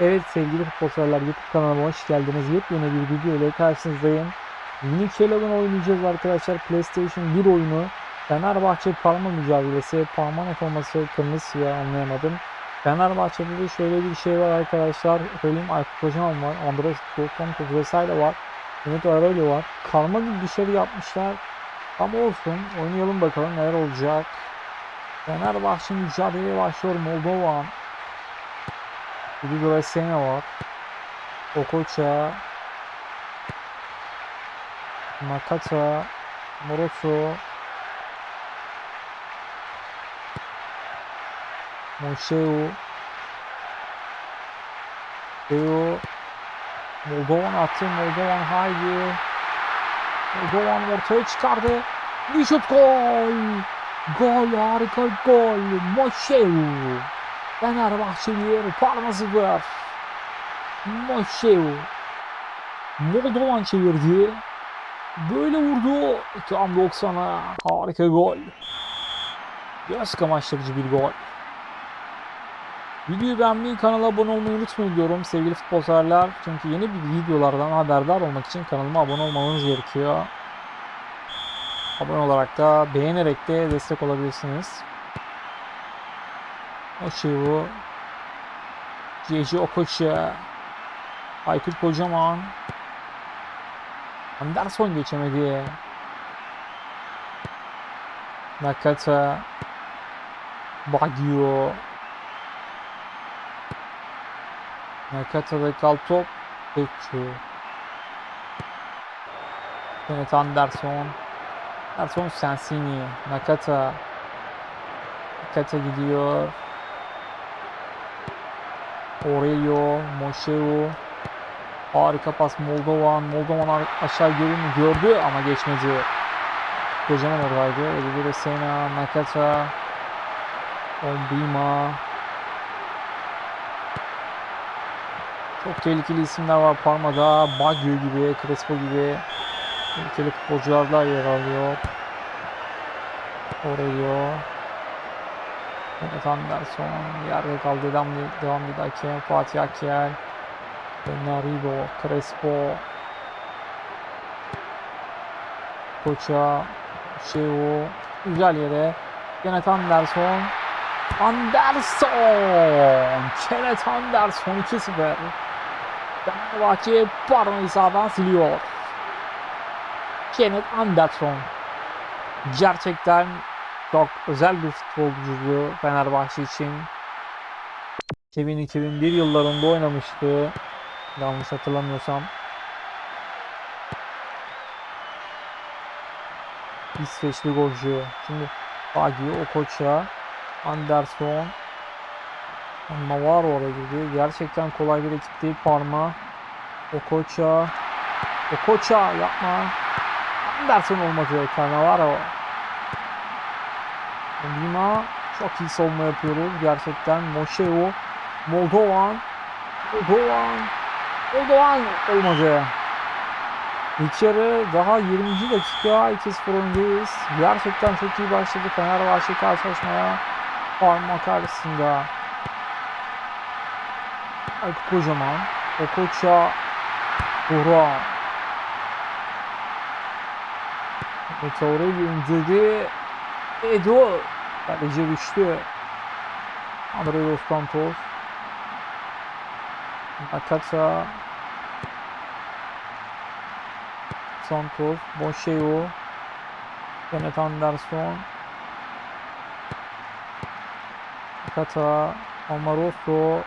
Evet sevgili futbolcular YouTube kanalıma hoş geldiniz. Yepyeni bir video ile karşınızdayım. Eleven oynayacağız arkadaşlar. PlayStation 1 oyunu. Fenerbahçe Parma mücadelesi. Parma net olması kırmızı siyah anlayamadım. Fenerbahçe'de de şöyle bir şey var arkadaşlar. Söyleyeyim Aykut Kocaman var. Andres Dolfantov vesaire var. Ümit Araylı var. Karma gibi bir şey yapmışlar. Ama olsun. Oynayalım bakalım neler olacak. Fenerbahçe mücadeleye başlıyor. Moldova. Udigore Sena var. Okocha. Nakata. Moroso. Moşeu. Teo. Moldovan attı. Moldovan haydi. Moldovan ortaya çıkardı. Bir şut gol. Gol harika gol. Moşeu. Fenerbahçe 1, Parma 0. Moşeu. Moldovan çevirdi. Böyle vurdu. Tam 90'a. Harika gol. Göz kamaştırıcı bir gol. Videoyu beğenmeyi, kanala abone olmayı unutmayın diyorum sevgili futbolcular. Çünkü yeni bir videolardan haberdar olmak için kanalıma abone olmanız gerekiyor. Abone olarak da beğenerek de destek olabilirsiniz. Oşevu. Cici Okocha. Aykut Kocaman. Anderson geçemedi. Nakata. Baggio. Nakata'da kal top. Bekçu. Kenneth Anderson. Anderson Sensini. Nakata. Nakata gidiyor. Aurelio, Moşeu. Harika pas Moldovan. Moldovan aşağı görünü gördü ama geçmedi. Kocaman oradaydı. Elvira Sena, Nakata, Ombima. Çok tehlikeli isimler var Parma'da. Baggio gibi, Crespo gibi. Tehlikeli futbolcular yer alıyor. Aurelio. Evet Anderson yerde kaldı. Devam, devam dedi hakem Fatih Akyel Bernardo Crespo. Koça Şevo güzel yere. Kenneth Anderson. Anderson! Kenneth Anderson 2-0 Fenerbahçe Parma sağdan siliyor. Kenneth Anderson. Gerçekten çok özel bir futbolcuydu Fenerbahçe için. 2000-2001 yıllarında oynamıştı. Yanlış hatırlamıyorsam. İsveçli golcü. Şimdi Baggio, Okocha, Anderson, Navarro oraya girdi. Gerçekten kolay bir ekip değil Parma. Okocha, Okocha yapma. Anderson olmadı. Navarro. Lima çok iyi savunma yapıyoruz gerçekten. Moşeo, Moldovan, Moldovan, Moldovan olmadı. Yarı daha 20. dakika 2-0 öndeyiz. Gerçekten çok iyi başladı Fenerbahçe karşılaşmaya. Parma karşısında. Aykut Kocaman, Okocha, Buhra. Meteor'u indirdi. Edo Kaleci düştü. Andre Dos Santos. Nakata. Santos. Moşeo. Kenneth Anderson. Nakata. Amaroso.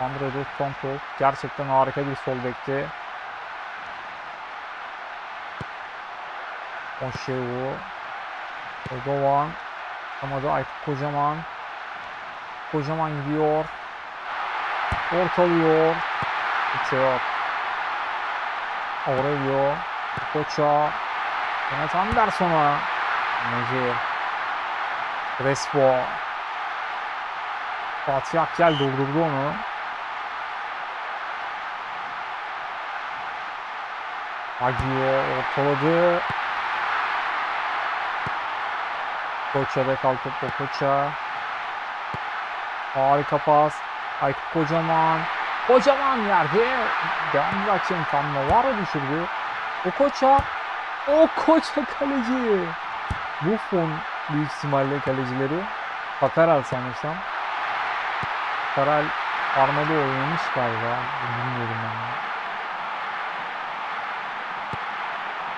Andre Dos. Gerçekten harika bir sol bekti. Moşevu. Erdoğan. Ama da Aykut Kocaman. Kocaman gidiyor. Ortalıyor. Bitiyor. Aurelio. Koça. Kenneth Anderson'a. Necir. Crespo. Fatih Akyel durdurdu onu. Agio ortaladı. Koça'da kalkıp o Koça. Harika pas. Aykut Kocaman. Kocaman yerde. Devam bırakacağım tam var o düşürdü. O koça. O koça kaleci. Buffon büyük ihtimalle kalecileri. Takaral sanırsam. Takaral Armada oynamış galiba. Bilmiyorum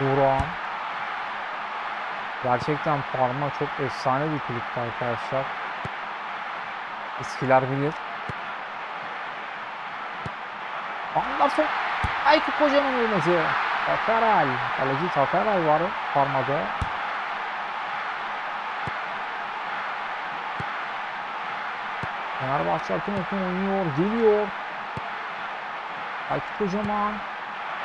ben. Buran. Gerçekten Parma çok efsane bir kulüptü arkadaşlar. Eskiler bilir. Anderson. Aykut Kocaman oynadı. Takaral. Kaleci Takaral var Parma'da. Fenerbahçe akın akın oynuyor. Geliyor. Aykut Kocaman.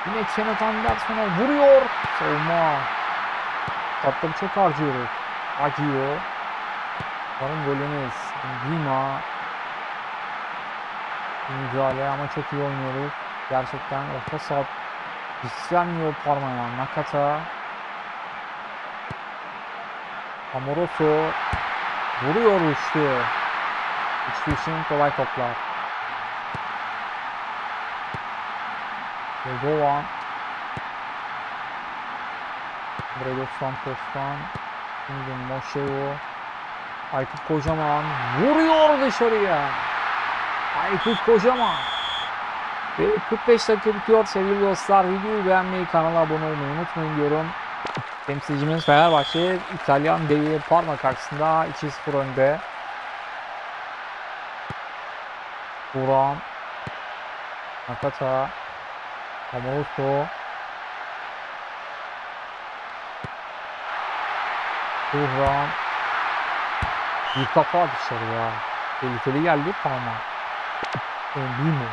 Yine Kenneth Anderson'a vuruyor. Savunma. Tatları çok harcıyoruz. Agio. Varın golünüz. Dima. Mücadele ama çok iyi oynuyoruz. Gerçekten orta saat hiç vermiyor parmağına. Nakata. Amoroso. Vuruyor üçlü. Üçlü için kolay toplar. Erdoğan. Brado Santos'tan. Şimdi Moşeo. Aykut Kocaman vuruyor dışarıya. Aykut Kocaman. Ve 45 dakika bitiyor sevgili dostlar. Videoyu beğenmeyi, kanala abone olmayı unutmayın diyorum. Temsilcimiz Fenerbahçe İtalyan devi Parma karşısında 2-0 önde. Buran. Nakata. Amoroso. Buhran. Bir kafa dışarıya. Tehlikeli geldi Parma. Embimo.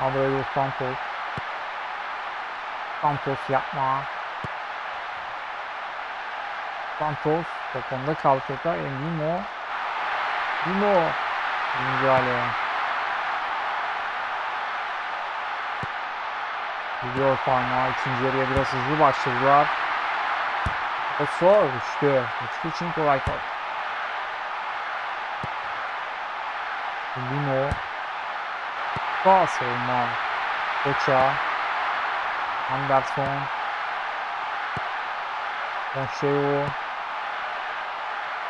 Abreu Santos. Santos yapma. Santos toponda kaldı tekrar Embimo. Embimo. Mücadele. Gidiyor Parma. İkinci yarıya biraz hızlı başladılar. O sor işte. Üçlü top. Lino. Sağ savunma. Koça. Anderson. Monşeo.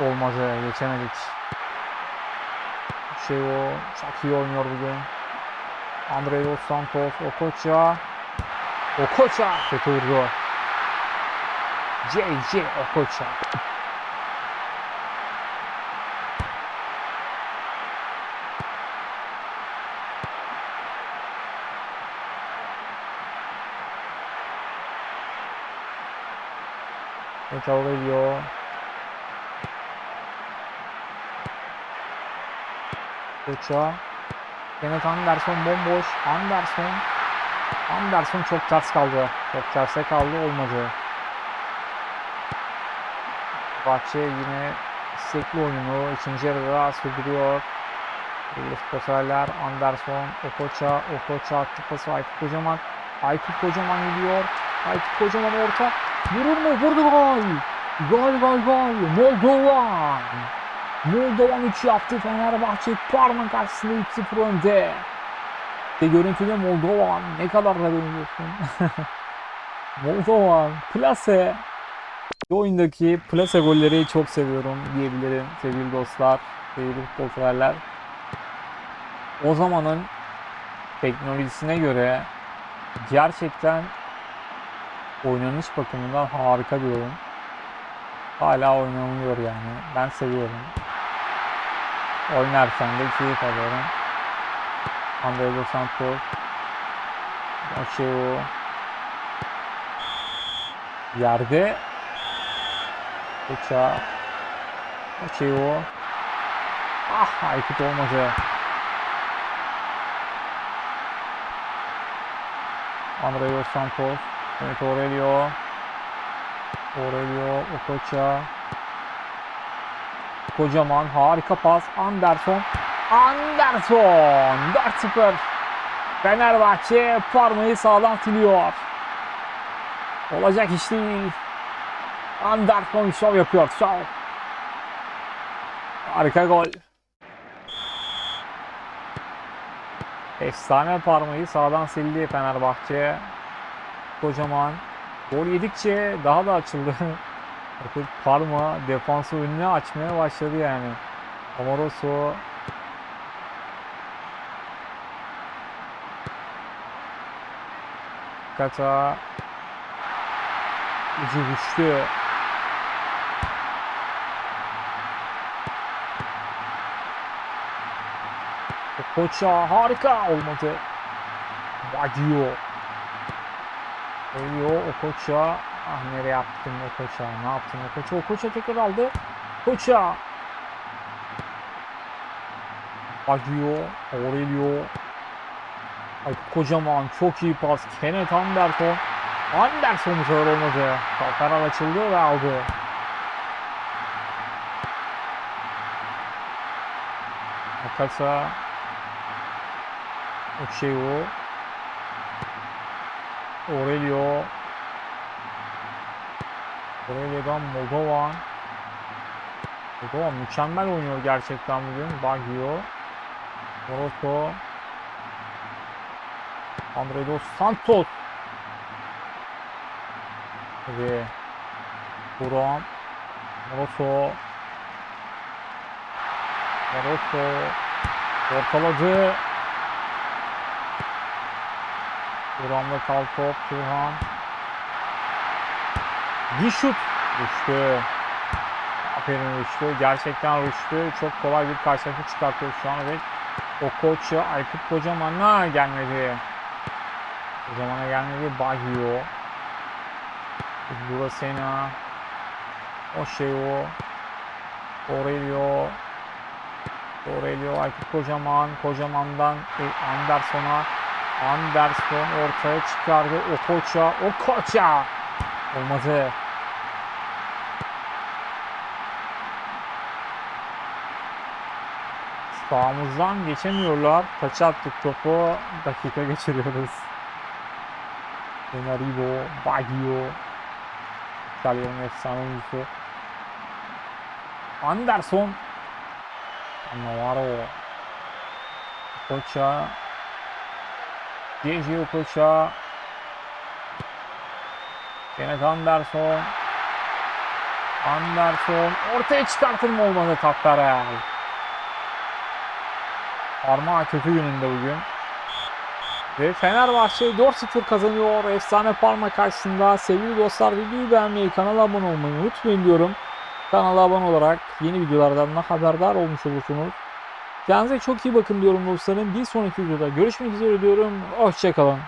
Olmadı. Geçemedik. Monşeo. Çok iyi oynuyor bugün. Andrei Dos Santos. Okocha. Okocha. Kötü vurdu. JJ Okocha. Peki Aurelio. Koça. Kenneth Anderson bomboş. Anderson. Anderson çok ters kaldı. Çok terse kaldı olmadı. Bahçe yine istekli oyunu ikinci yarıda sürdürüyor. Elif Kosaller, Anderson, Okocha, Okocha attı pası Aykut Kocaman. Aykut Kocaman gidiyor. Aykut Kocaman orta. Vurur mu? Vurdu gol. Gol gol gol. Moldovan. Moldovan 3 yaptı Fenerbahçe Parma karşısında 3-0 önde. İşte görüntüde Moldovan ne kadar da benziyorsun. Moldovan, plase. Bu oyundaki plase golleri çok seviyorum diyebilirim sevgili dostlar, sevgili futbolseverler. O zamanın teknolojisine göre gerçekten oynanış bakımından harika bir oyun. Hala oynanılıyor yani. Ben seviyorum. Oynarken de keyif alıyorum. Andrei Dos Santos. Moşeo. Yerde. Koça. Moşeo. Ah Aykut olmadı. Andrei Dos Santos. Evet Aurelio. Aurelio. Kocaman harika pas. Anderson. Anderson 4-0. Fenerbahçe Parma'yı sağlam siliyor. Olacak iş değil. Anderson şov yapıyor. Şov. Harika gol. Efsane parmayı sağdan sildi Fenerbahçe. Kocaman. Gol yedikçe daha da açıldı. Bakın Parma defansı önüne açmaya başladı yani. Amoroso Kata Ucu düştü. Koça harika olmadı. Baggio. Geliyor o koça. Ah nereye yaptın o koça? Ne yaptın o koça? O koça tekrar aldı. Koça. Baggio. Aurelio. Ay kocaman çok iyi pas. Kenneth Anderson. Anderson bu sefer olmadı. Kalkarar açıldı ve aldı. Akasa. Oshio. Aurelio. Aurelio'dan Moldovan. Moldovan mükemmel oynuyor gerçekten bugün. Baggio. Moroto. Andre Dos Santos. Ve Buram. Moroto. Moroto. Ortaladı. Buram'da kal top. Turhan. Bir şut. Düştü. Aferin Rüştü. Gerçekten Rüştü. Çok kolay bir karşılaşma çıkartıyor şu an ve o koçu Aykut Kocaman'a gelmedi. Kocaman'a gelmedi. Baggio. Burasena. Osheo. Aurelio. Aurelio Aykut Kocaman. Kocaman'dan e, Anderson'a. Anderson ortaya çıkardı. O koça. O koça. Olmadı. Sağımızdan geçemiyorlar. Taça attık topu. Dakika geçiriyoruz. Enaribo, Baggio. İtalya'nın efsane oyuncusu. Anderson. Navarro. Koça. Diego Koça. Kenneth Anderson. Anderson. Ortaya çıkartılma olmadı Taptarel. Parmağı kötü gününde bugün. Ve Fenerbahçe 4-0 kazanıyor. Efsane Parma karşısında. Sevgili dostlar videoyu beğenmeyi, kanala abone olmayı unutmayın diyorum. Kanala abone olarak yeni videolardan da haberdar olmuş olursunuz. Kendinize çok iyi bakın diyorum dostlarım. Bir sonraki videoda görüşmek üzere diyorum. Hoşçakalın.